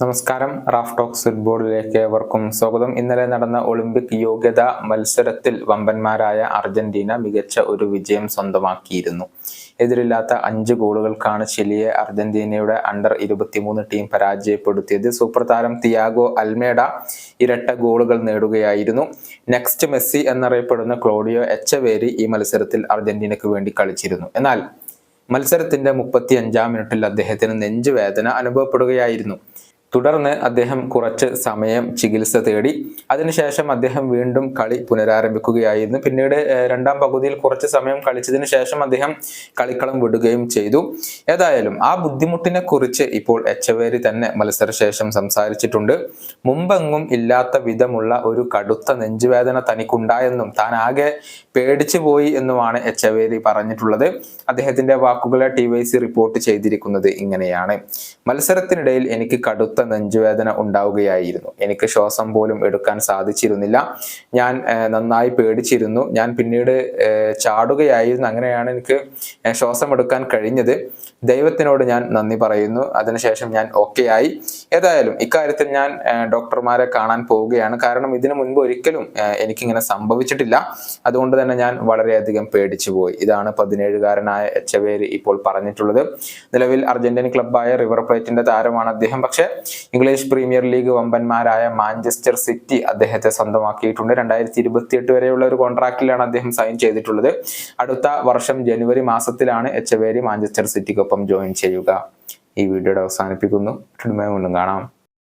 നമസ്കാരം. Raf talks ഫുട്ബോളിലേക്ക് ഏവർക്കും സ്വാഗതം. ഇന്നലെ നടന്ന ഒളിമ്പിക് യോഗ്യതാ മത്സരത്തിൽ വമ്പന്മാരായ അർജന്റീന മികച്ച ഒരു വിജയം സ്വന്തമാക്കിയിരുന്നു. എതിരില്ലാത്ത അഞ്ച് ഗോളുകൾക്കാണ് ചിലിയെ അർജന്റീനയുടെ അണ്ടർ ഇരുപത്തിമൂന്ന് ടീം പരാജയപ്പെടുത്തിയത്. സൂപ്പർ താരം തിയാഗോ അൽമേഡ ഇരട്ട ഗോളുകൾ നേടുകയായിരുന്നു. നെക്സ്റ്റ് മെസ്സി എന്നറിയപ്പെടുന്ന ക്ലോഡിയോ എച്ചവേരി ഈ മത്സരത്തിൽ അർജന്റീനയ്ക്ക് വേണ്ടി കളിച്ചിരുന്നു. എന്നാൽ മത്സരത്തിന്റെ മുപ്പത്തി അഞ്ചാം മിനിറ്റിൽ അദ്ദേഹത്തിന് നെഞ്ചുവേദന അനുഭവപ്പെടുകയായിരുന്നു. തുടർന്ന് അദ്ദേഹം കുറച്ച് സമയം ചികിത്സ തേടി. അതിനുശേഷം അദ്ദേഹം വീണ്ടും കളി പുനരാരംഭിക്കുകയായിരുന്നു. പിന്നീട് രണ്ടാം പകുതിയിൽ കുറച്ച് സമയം കളിച്ചതിന് ശേഷം അദ്ദേഹം കളിക്കളം വിടുകയും ചെയ്തു. ഏതായാലും ആ ബുദ്ധിമുട്ടിനെ കുറിച്ച് ഇപ്പോൾ എച്ചവേരി തന്നെ മത്സരശേഷം സംസാരിച്ചിട്ടുണ്ട്. മുമ്പെങ്ങും ഇല്ലാത്ത വിധമുള്ള ഒരു കടുത്ത നെഞ്ചുവേദന തനിക്കുണ്ടായെന്നും താൻ ആകെ പേടിച്ചു പോയി എന്നുമാണ് എച്ചവേരി പറഞ്ഞിട്ടുള്ളത്. അദ്ദേഹത്തിന്റെ വാക്കുകളെ ടി റിപ്പോർട്ട് ചെയ്തിരിക്കുന്നത് ഇങ്ങനെയാണ്. മത്സരത്തിനിടയിൽ എനിക്ക് കടുത്ത നെഞ്ചുവേദന ഉണ്ടാവുകയായിരുന്നു. എനിക്ക് ശ്വാസം പോലും എടുക്കാൻ സാധിച്ചിരുന്നില്ല. ഞാൻ നന്നായി പേടിച്ചിരുന്നു. ഞാൻ പിന്നീട് ചാടുകയായിരുന്നു. അങ്ങനെയാണ് എനിക്ക് ശ്വാസം എടുക്കാൻ കഴിഞ്ഞത്. ദൈവത്തിനോട് ഞാൻ നന്ദി പറയുന്നു. അതിനുശേഷം ഞാൻ ഓക്കെ ആയി. ഏതായാലും ഇക്കാര്യത്തിൽ ഞാൻ ഡോക്ടർമാരെ കാണാൻ പോവുകയാണ്. കാരണം ഇതിനു മുൻപ് ഒരിക്കലും എനിക്കിങ്ങനെ സംഭവിച്ചിട്ടില്ല. അതുകൊണ്ട് തന്നെ ഞാൻ വളരെയധികം പേടിച്ചു പോയി ഇതാണ് പതിനേഴുകാരനായ എച്ചവേരി ഇപ്പോൾ പറഞ്ഞിട്ടുള്ളത്. നിലവിൽ അർജന്റീൻ ക്ലബ്ബായ റിവർ പ്ലേറ്റിന്റെ താരമാണ് അദ്ദേഹം. പക്ഷേ ഇംഗ്ലീഷ് പ്രീമിയർ ലീഗ് വമ്പന്മാരായ മാഞ്ചസ്റ്റർ സിറ്റി അദ്ദേഹത്തെ സ്വന്തമാക്കിയിട്ടുണ്ട്. രണ്ടായിരത്തി ഇരുപത്തിയെട്ട് വരെയുള്ള ഒരു കോൺട്രാക്റ്റിലാണ് അദ്ദേഹം സൈൻ ചെയ്തിട്ടുള്ളത്. അടുത്ത വർഷം ജനുവരി മാസത്തിലാണ് എച്ചവേരി മാഞ്ചസ്റ്റർ സിറ്റിക്കൊപ്പം ജോയിൻ ചെയ്യുക. ഈ വീഡിയോയുടെ അവസാനിപ്പിക്കുന്നു. വീണ്ടും കാണാം.